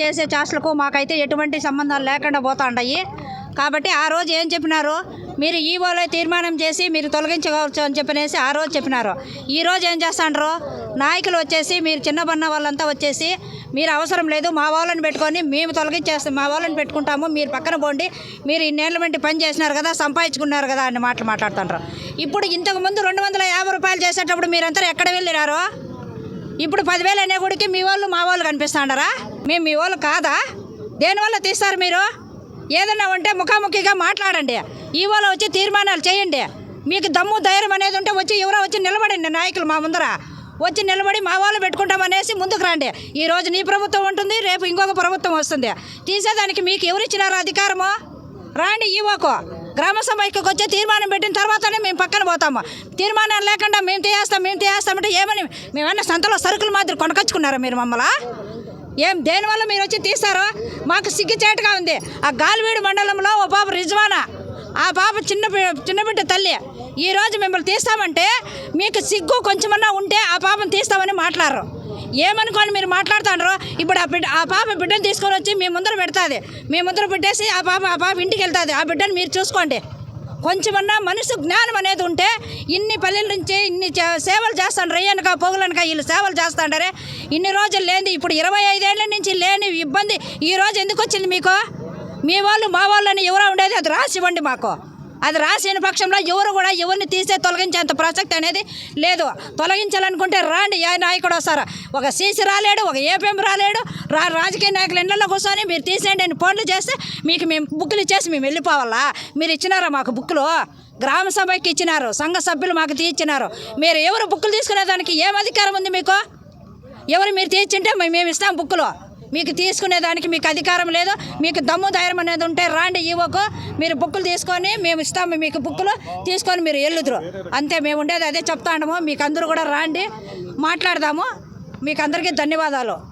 చేసే చేష్టలకు మాకైతే ఎటువంటి సంబంధాలు లేకుండా పోతా ఉంటాయి కాబట్టి ఆ రోజు ఏం చెప్పినారు? మీరు ఈవోలో తీర్మానం చేసి మీరు తొలగించవచ్చు అని చెప్పినేసి ఆ రోజు చెప్పినారు. ఈ రోజు ఏం చేస్తాండ్రు? నాయకులు వచ్చేసి మీరు చిన్నబన్న వాళ్ళంతా వచ్చేసి మీరు అవసరం లేదు మా వాళ్ళని పెట్టుకొని మేము తొలగించేస్తాం మా వాళ్ళని పెట్టుకుంటాము మీరు పక్కన పోండి మీరు ఇన్నేళ్ళ వంటి పని చేసినారు కదా సంపాదించుకున్నారు కదా అని మాటలు మాట్లాడుతుంటారు ఇప్పుడు ఇంతకు ముందు రెండు వందల యాభై రూపాయలు చేసేటప్పుడు మీరంతా ఎక్కడ వెళ్ళినారు ఇప్పుడు పదివేలు అనే గుడికి మీ వాళ్ళు మా వాళ్ళు కనిపిస్తాండారా? మేము మీ వాళ్ళు కాదా? దేనివల్ల తీస్తారు మీరు? ఏదైనా ఉంటే ముఖాముఖిగా మాట్లాడండి. ఈ వాళ్ళు వచ్చి తీర్మానాలు చేయండి. మీకు దమ్ము ధైర్యం అనేది ఉంటే వచ్చి ఎవరో వచ్చి నిలబడండి నాయకులు మా ముందర. వచ్చి నిలబడి మా వాళ్ళు పెట్టుకుంటామనేసి ముందుకు రండి. ఈ రోజు నీ ప్రభుత్వం ఉంటుంది రేపు ఇంకొక ప్రభుత్వం వస్తుంది. తీసేదానికి మీకు ఎవరు ఇచ్చినారు అధికారము? రాండి ఈవోకు. గ్రామ సభకి వచ్చి తీర్మానం పెట్టిన తర్వాతనే మేము పక్కన పోతాము. తీర్మానం లేకుండా మేము తీయేస్తాం మేము తీయేస్తామంటే ఏమని? మేమన్నా సంతలో సరుకులు మాదిరి కొనకొచ్చుకున్నారా మీరు మమ్మల్ని? ఏం దేనివల్ల మీరు వచ్చి తీస్తారో మాకు సిగ్గుచేటుగా ఉంది. ఆ గాలివీడు మండలంలో ఓ పాప రిజ్వానా? ఆ పాప చిన్న బి- చిన్న బిడ్డ తల్లి. ఈ రోజు మిమ్మల్ని తీస్తామంటే మీకు సిగ్గు కొంచెమన్నా ఉంటే ఆ పాపను తీస్తామని మాట్లాడరు. ఏమనుకోని మీరు మాట్లాడుతున్నారు ఇప్పుడు ఆ బిడ్డ ఆ పాప బిడ్డను తీసుకొని వచ్చి మీ ముందర పెడుతుంది. మీ ముందర పెట్టేసి ఆ పాప ఆ పాప ఇంటికి వెళ్తుంది. ఆ బిడ్డను మీరు చూసుకోండి. కొంచెమన్నా మనసు జ్ఞానం అనేది ఉంటే ఇన్ని పల్లెల నుంచి ఇన్ని సేవలు చేస్తాను. రయ్యనక పొగలనక వీళ్ళు సేవలు చేస్తాండారే. ఇన్ని రోజులు లేని ఇప్పుడు ఇరవై ఐదేళ్ళ నుంచి లేని ఇబ్బంది. ఈ రోజు ఎందుకు వచ్చింది మీకు? మీ వాళ్ళు మా వాళ్ళని ఎవరో ఉండేది అది రాసి ఇవ్వండి మాకు. అది రాసిన పక్షంలో ఎవరు కూడా ఎవరిని తీసే తొలగించేంత ప్రసక్తి అనేది లేదు. తొలగించాలనుకుంటే రాండి ఏ నాయకుడు వస్తారు? ఒక సీసీ రాలేడు ఒక ఏపీఎం రాలేడు రా రాజకీయ నాయకులు ఇళ్ళలో కూర్చొని మీరు తీసేయండి అని ఫోన్లు చేస్తే మీకు మేము బుక్కులు ఇచ్చేసి మేము వెళ్ళిపోవాలా? మీరు ఇచ్చినారా మాకు బుక్కులు? గ్రామ సభకి ఇచ్చినారు సంఘ సభ్యులు మాకు తీర్చినారు మీరు ఎవరు బుక్కులు తీసుకునేదానికి ఏం అధికారం ఉంది మీకు? ఎవరు మీరు తీర్చింటే మేము ఇస్తాం బుక్కులు. మీకు తీసుకునేదానికి మీకు అధికారం లేదు. మీకు దమ్ము ధైర్యం అనేది ఉంటే రాండి ఈవోకు. మీరు బుక్కులు తీసుకొని మేము ఇస్తాము మీకు బుక్కులు. తీసుకొని మీరు వెళ్ళుదురు. అంతే మేము ఉండేది అదే చెప్తాము మీకు అందరూ కూడా రాండి. మాట్లాడదాము. మీకు అందరికీ ధన్యవాదాలు.